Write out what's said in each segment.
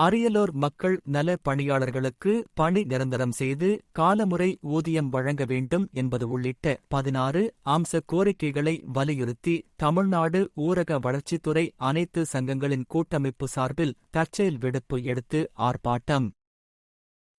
அரியலூர் மக்கள் நல பணியாளர்களுக்கு பணி நிரந்தரம் செய்து காலமுறை ஊதியம் வழங்க வேண்டும் என்பது உள்ளிட்ட பதினாறு அம்ச கோரிக்கைகளை வலியுறுத்தி தமிழ்நாடு ஊரக வளர்ச்சித்துறை அனைத்து சங்கங்களின் கூட்டமைப்பு சார்பில் தற்செயல் விடுப்பு எடுத்து ஆர்ப்பாட்டம்.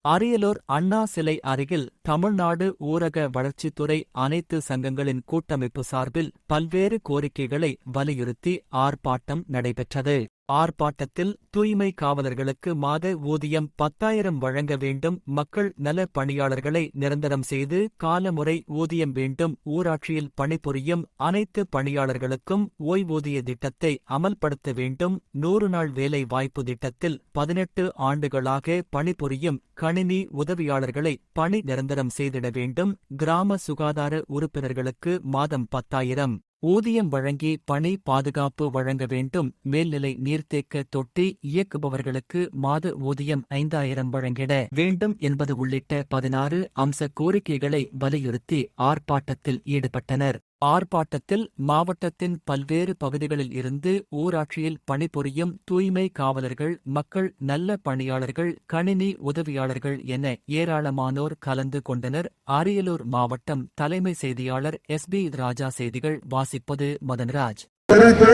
அரியலூர் அண்ணா சிலை அருகில் தமிழ்நாடு ஊரக வளர்ச்சித்துறை அனைத்து சங்கங்களின் கூட்டமைப்பு சார்பில் பல்வேறு கோரிக்கைகளை வலியுறுத்தி ஆர்ப்பாட்டம் நடைபெற்றது. ஆர்ப்பாட்டத்தில் தூய்மை காவலர்களுக்கு மாத ஊதியம் பத்தாயிரம் வழங்க வேண்டும். மக்கள் நல பணியாளர்களை நிரந்தரம் செய்து காலமுறை ஊதியம் வேண்டும். ஊராட்சியில் பணிபுரியும் அனைத்து பணியாளர்களுக்கும் ஓய்வூதிய திட்டத்தை அமல்படுத்த வேண்டும். நூறு நாள் வேலை வாய்ப்பு திட்டத்தில் பதினெட்டு ஆண்டுகளாக பணிபுரியும் கணினி உதவியாளர்களை பணி நிரந்தரம் செய்திட வேண்டும். கிராம சுகாதார உறுப்பினர்களுக்கு மாதம் பத்தாயிரம் ஊதியம் வழங்கி பணி பாதுகாப்பு வழங்க வேண்டும். மேல்நிலை நீர்த்தேக்க தொட்டி இயக்குபவர்களுக்கு மாத ஊதியம் ஐந்தாயிரம் வழங்கிட வேண்டும் என்பது உள்ளிட்ட பதினாறு அம்ச கோரிக்கைகளை வலியுறுத்தி ஆர்ப்பாட்டத்தில் ஈடுபட்டனர். ஆர்ப்பாட்டத்தில் மாவட்டத்தின் பல்வேறு பகுதிகளில் இருந்து ஊராட்சியில் பணிபுரியும் தூய்மை காவலர்கள் மக்கள் நல்ல பணியாளர்கள் கணினி உதவியாளர்கள் என ஏராளமானோர் கலந்து கொண்டனர். அரியலூர் மாவட்டம் தலைமை செய்தியாளர் எஸ் பி ராஜா செய்திகள் வாசிப்பது மதன்ராஜ். தெரிவித்து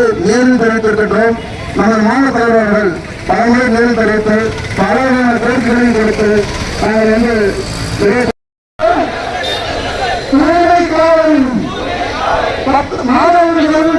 பத்து மாதவர்களும்